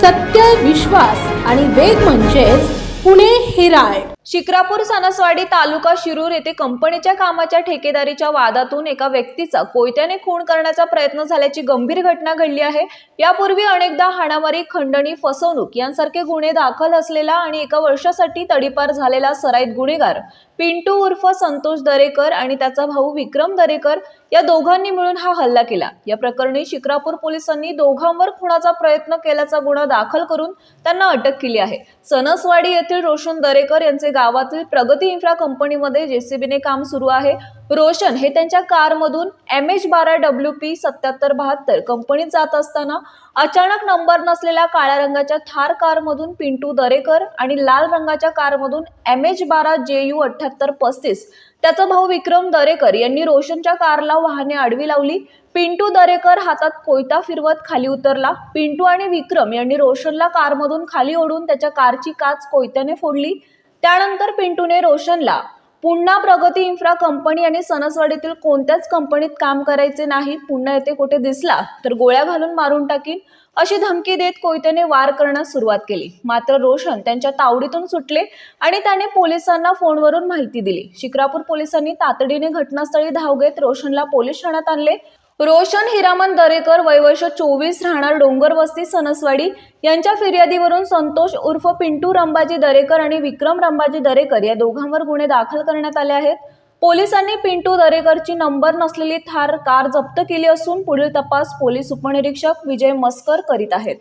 सत्य विश्वास आणि वेग म्हणजेच पुणे हिराल्ड शिक्रापूर सणसवाडी तालुका शिरूर येथे कंपनीच्या कामाच्या ठेकेदारीच्या वादातून एका व्यक्तीचा कोयत्याने खून करण्याचा प्रयत्न झाल्याची गंभीर घटना घडली आहे. यापूर्वी अनेकदा हाणामारी खंडणी फसवणूक यांसारखे गुन्हे दाखल असलेला आणि एका वर्षासाठी तडीपार झालेला सराईत गुन्हेगार पिंटू उर्फ संतोष दरेकर आणि त्याचा भाऊ विक्रम दरेकर या दोघांनी मिळून हा हल्ला केला. या प्रकरणी शिक्रापूर पोलिसांनी दोघांवर खुणाचा प्रयत्न केल्याचा गुन्हा दाखल करून त्यांना अटक केली आहे. सनसवाडी येथील रोशन दरेकर यांचे गावातील प्रगती इन्फ्रा कंपनीमध्ये जेसीबीने काम सुरू आहे. रोशन हे त्यांच्या कारमधून एम एच बारा डब्ल्यू पी सत्याहत्तर बहात्तर कंपनीत जात असताना अचानक नंबर नसलेल्या काळ्या रंगाच्या थार कारमधून पिंटू दरेकर आणि लाल रंगाच्या कारमधून एम एच बारा जे यू अठ्ठ्याहत्तर पस्तीस. त्याचा भाऊ विक्रम दरेकर यांनी रोशनच्या कारला वाहने आडवी लावली. पिंटू दरेकर हातात कोयता फिरवत खाली उतरला. पिंटू आणि विक्रम यांनी रोशनला कारमधून खाली ओढून त्याच्या कारची काच कोयत्याने फोडली. त्यानंतर पिंटूने रोशनला पुन्हा प्रगती इन्फ्रा कंपनी आणि सणसवाडीतील कोणत्याच कंपनीत काम करायचे नाही पुन्हा येथे कुठे दिसला तर गोळ्या घालून मारून टाकीन अशी धमकी देत कोयत्याने वार करण्यास सुरुवात केली. मात्र रोशन त्यांच्या तावडीतून सुटले आणि त्याने पोलिसांना फोनवरून माहिती दिली. शिक्रापूर पोलिसांनी तातडीने घटनास्थळी धाव घेत रोशनला पोलीस ठाण्यात आणले. रोशन हिरामन दरेकर वयवर्ष चोवीस राहणार डोंगर वस्ती सणसवाडी यांच्या फिर्यादीवरून संतोष उर्फ पिंटू रंबाजी दरेकर आणि विक्रम रंबाजी दरेकर या दोघांवर गुन्हे दाखल करण्यात आले आहेत. पोलिसांनी पिंटू दरेकरची नंबर नसलेली थार कार जप्त केली असून पुढील तपास पोलीस उपनिरीक्षक विजय मस्कर करीत आहेत.